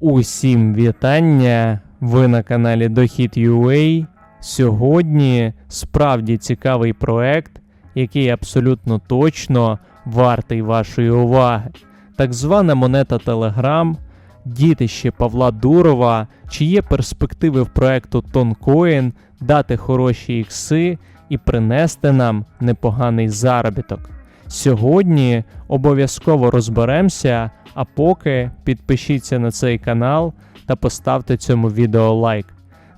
Усім вітання! Ви на каналі Дохід.ua. Сьогодні справді цікавий проект, який абсолютно точно вартий вашої уваги. Так звана монета Telegram, дітище Павла Дурова, чи є перспективи в проекту Toncoin дати хороші ікси і принести нам непоганий заробіток. Сьогодні обов'язково розберемося, а поки підпишіться на цей канал та поставте цьому відео лайк.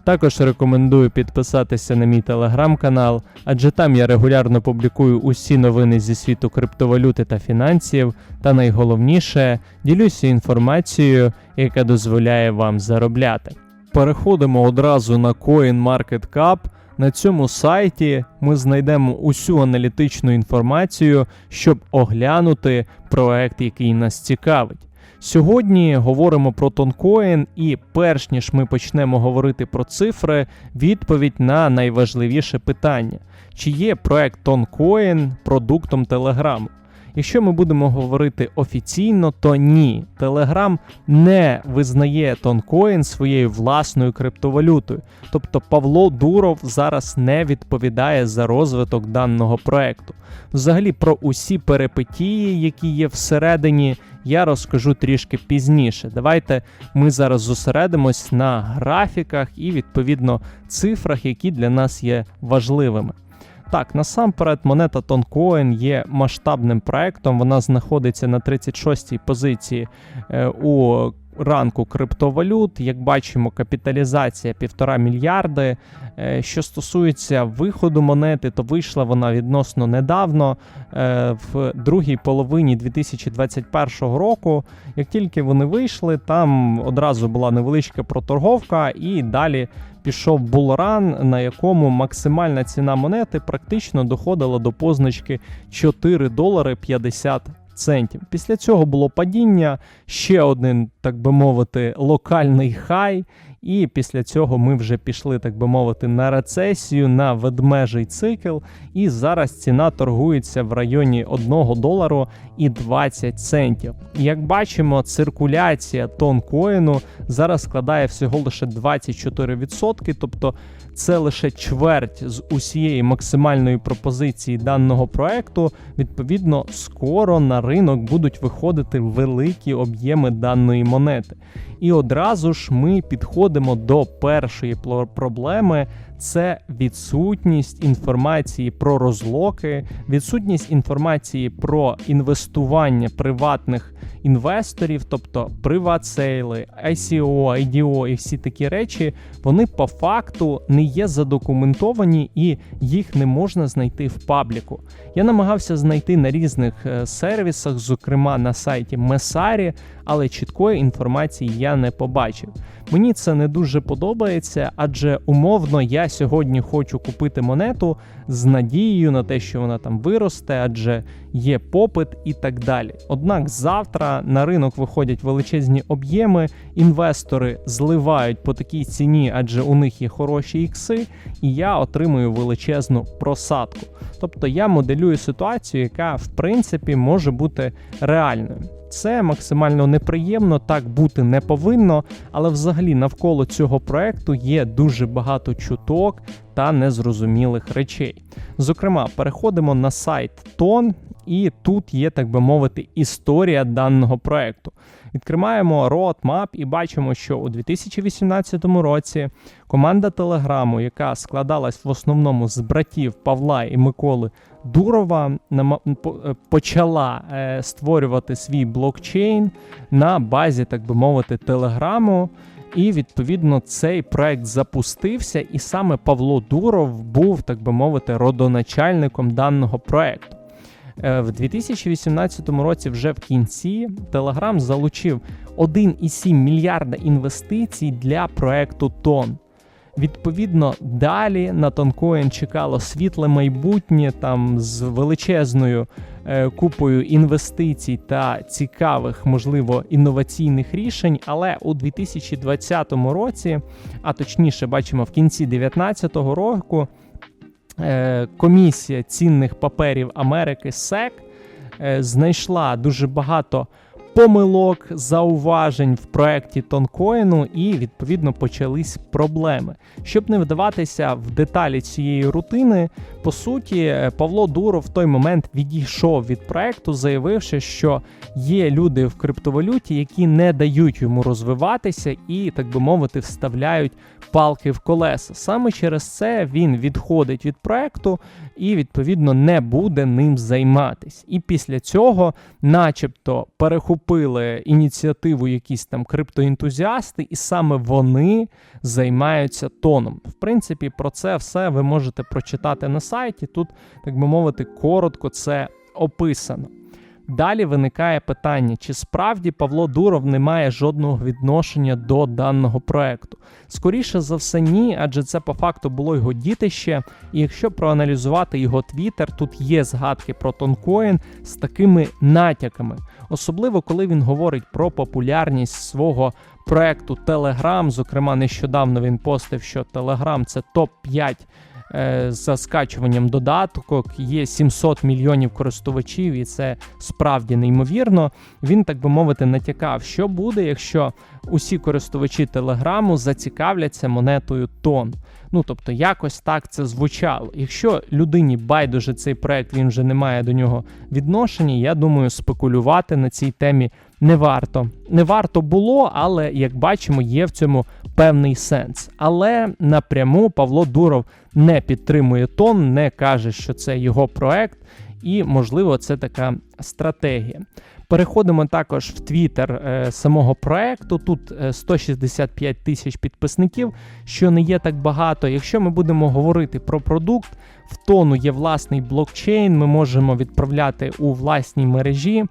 Також рекомендую підписатися на мій телеграм-канал, адже там я регулярно публікую усі новини зі світу криптовалюти та фінансів, та найголовніше ділюся інформацією, яка дозволяє вам заробляти. Переходимо одразу на CoinMarketCap. На цьому сайті ми знайдемо усю аналітичну інформацію, щоб оглянути проект, який нас цікавить. Сьогодні говоримо про Тонкоін, і перш ніж ми почнемо говорити про цифри, відповідь на найважливіше питання: чи є проект Тонкоін продуктом Телеграму? Якщо ми будемо говорити офіційно, то ні. Telegram не визнає Тонкоін своєю власною криптовалютою. Тобто Павло Дуров зараз не відповідає за розвиток даного проекту. Взагалі про усі перипетії, які є всередині, я розкажу трішки пізніше. Давайте ми зараз зосередимось на графіках і відповідно цифрах, які для нас є важливими. Так, насамперед, монета Тонкоін є масштабним проектом. Вона знаходиться на 36-й позиції е, у ранку криптовалют. Як бачимо, капіталізація 1,5 мільярди. Е, що стосується виходу монети, то вийшла вона відносно недавно, е, в другій половині 2021 року. Як тільки вони вийшли, там одразу була невеличка проторговка, і далі пішов булран, на якому максимальна ціна монети практично доходила до позначки 4 долари 50 центів. Після цього було падіння, ще один, так би мовити, локальний хай. І після цього ми вже пішли, так би мовити, на рецесію, на ведмежий цикл. І зараз ціна торгується в районі 1 долару і 20 центів. Як бачимо, циркуляція тон коїну зараз складає всього лише 24%, тобто це лише чверть з усієї максимальної пропозиції даного проекту. Відповідно, скоро на ринок будуть виходити великі об'єми даної монети. І одразу ж ми підходимо до першої проблеми. Це відсутність інформації про розлоки, відсутність інформації про інвестування приватних інвесторів, тобто приватсейли, ICO, IDO і всі такі речі, вони по факту не є задокументовані і їх не можна знайти в пабліку. Я намагався знайти на різних е, сервісах, зокрема на сайті Месарі, але чіткої інформації я не побачив. Мені це не дуже подобається, адже умовно я сьогодні хочу купити монету з надією на те, що вона там виросте, адже є попит і так далі. Однак завтра на ринок виходять величезні об'єми, інвестори зливають по такій ціні, адже у них є хороші ікси, і я отримую величезну просадку. Тобто я моделюю ситуацію, яка в принципі може бути реальною. Це максимально неприємно, так бути не повинно, але взагалі навколо цього проекту є дуже багато чуток та незрозумілих речей. Зокрема, переходимо на сайт Тон, і тут є, так би мовити, історія даного проекту. Відкриваємо roadmap і бачимо, що у 2018 році команда Телеграму, яка складалась в основному з братів Павла і Миколи Дурова, е, почала е, створювати свій блокчейн на базі, так би мовити, Телеграму. І відповідно цей проект запустився, і саме Павло Дуров був, так би мовити, родоначальником даного проекту. Е, в 2018 році, вже в кінці, Telegram залучив 1,7 мільярда інвестицій для проекту Тон. Відповідно, далі на Тонкоін чекало світле майбутнє там з величезною е, купою інвестицій та цікавих, можливо, інноваційних рішень. Але у 2020 році, а точніше, бачимо в кінці 2019 року, комісія цінних паперів Америки SEC е, знайшла дуже багато помилок, зауважень в проєкті тонкоїну, і відповідно почались проблеми. Щоб не вдаватися в деталі цієї рутини, по суті, е, Павло Дуров в той момент відійшов від проекту, заявивши, що є люди в криптовалюті, які не дають йому розвиватися і, так би мовити, вставляють палки в колеса. Саме через це він відходить від проекту і, відповідно, не буде ним займатись. І після цього, начебто, перехопили ініціативу якісь там криптоентузіасти, і саме вони займаються тоном. В принципі, про це все ви можете прочитати на сайті. Тут, так би мовити, коротко це описано. Далі виникає питання, чи справді Павло Дуров не має жодного відношення до даного проекту. Скоріше за все, ні, адже це по факту було його дітище. І якщо проаналізувати його твіттер, тут є згадки про тонкоін з такими натяками, особливо коли він говорить про популярність свого проекту Telegram. Зокрема, нещодавно він постив, що Telegram – це топ 5 Е, за скачуванням додаток є 700 мільйонів користувачів, і це справді неймовірно. Він, так би мовити, натякав, що буде, якщо усі користувачі Телеграму зацікавляться монетою тон. Ну тобто, якось так це звучало. Якщо людині байдуже цей проект, він вже не має до нього відношення, я думаю, спекулювати на цій темі не варто. Не варто було, але як бачимо, є в цьому певний сенс. Але напряму Павло Дуров не підтримує тон, не каже, що це його проект, і, можливо, це така стратегія. Переходимо також в твіттер е, самого проекту. Тут 165 е, тисяч підписників, що не є так багато. Якщо ми будемо говорити про продукт, в тону є власний блокчейн, ми можемо відправляти у власній мережі.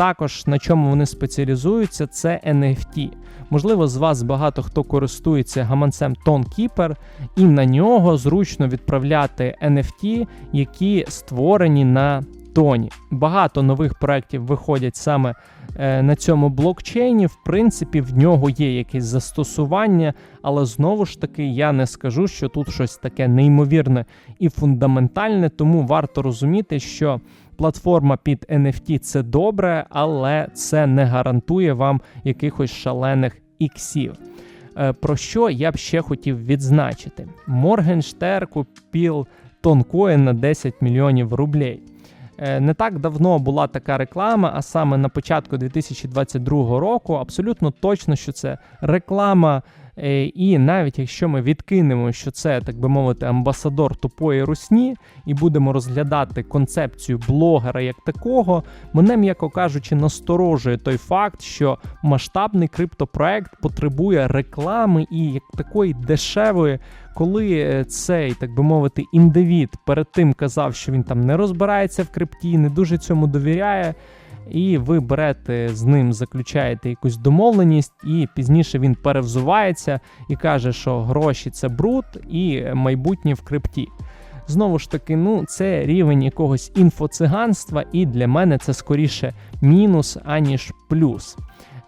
Також на чому вони спеціалізуються, це NFT. Можливо, з вас багато хто користується гаманцем ToneKeeper, і на нього зручно відправляти NFT, які створені на тоні. Багато нових проєктів виходять саме е, на цьому блокчейні. В принципі, в нього є якесь застосування, але знову ж таки я не скажу, що тут щось таке неймовірне і фундаментальне, тому варто розуміти, що платформа під NFT це добре, але це не гарантує вам якихось шалених іксів. Е, про що я б ще хотів відзначити? Моргенштер купив тонкоін на 10 мільйонів рублей. Е, не так давно була така реклама, а саме на початку 2022 року. Абсолютно точно, що це реклама і навіть якщо ми відкинемо, що це, так би мовити, амбасадор тупої русні, і будемо розглядати концепцію блогера як такого, мене, м'яко кажучи, насторожує той факт, що масштабний криптопроект потребує реклами і як такої дешевої. Коли е, цей, так би мовити, індивід перед тим казав, що він там не розбирається в крипті, не дуже цьому довіряє і ви берете з ним, заключаєте якусь домовленість, і пізніше він перевзувається і каже, що гроші це бруд і майбутнє в крипті. Знову ж таки, ну це рівень якогось інфоциганства, і для мене це скоріше мінус, аніж плюс.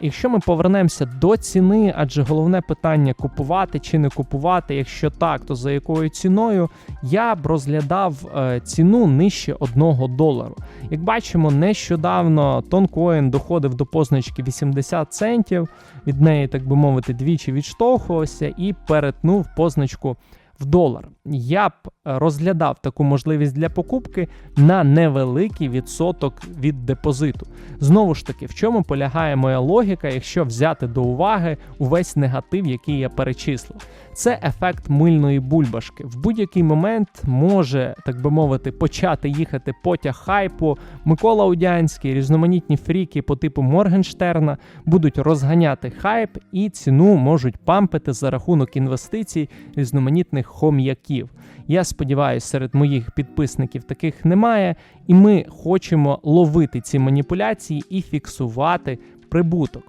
Якщо ми повернемося до ціни, адже головне питання купувати чи не купувати, якщо так, то за якою ціною, я б розглядав е, ціну нижче 1 долару. Як бачимо, нещодавно тонкоін доходив до позначки 80 центів, від неї, так би мовити, двічі відштовхувався і перетнув позначку в долар. Я б е, розглядав таку можливість для покупки на невеликий відсоток від депозиту. Знову ж таки, в чому полягає моя логіка, якщо взяти до уваги увесь негатив, який я перечислив. Це ефект мильної бульбашки. В будь-який момент може, так би мовити, почати їхати потяг хайпу. Микола Удянський, різноманітні фріки по типу Моргенштерна будуть розганяти хайп і ціну можуть пампити за рахунок інвестицій різноманітних хом'яків. Я сподіваюся, серед моїх підписників таких немає, і ми хочемо ловити ці маніпуляції і фіксувати прибуток.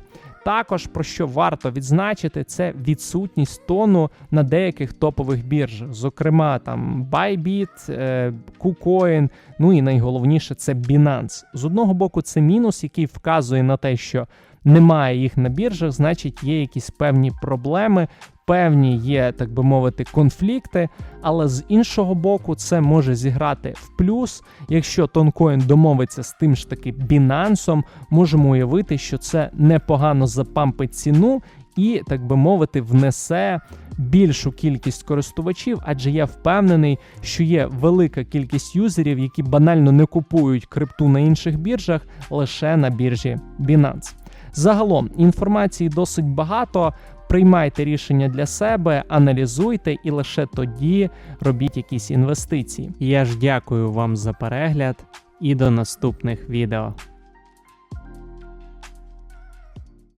Також про що варто відзначити, це відсутність тону на деяких топових біржах, зокрема там Bybit, е, KuCoin, ну і найголовніше це Binance. З одного боку, це мінус, який вказує на те, що немає їх на біржах, значить є якісь певні проблеми, певні є, так би мовити, конфлікти. Але з іншого боку, це може зіграти в плюс. Якщо Тонкоін домовиться з тим ж таки Binance, можемо уявити, що це непогано запампить ціну і, так би мовити, внесе більшу кількість користувачів, адже я впевнений, що є велика кількість юзерів, які банально не купують крипту на інших біржах лише на біржі Binance. Загалом інформації досить багато. Приймайте рішення для себе, аналізуйте і лише тоді робіть якісь інвестиції. Я ж дякую вам за перегляд і до наступних відео.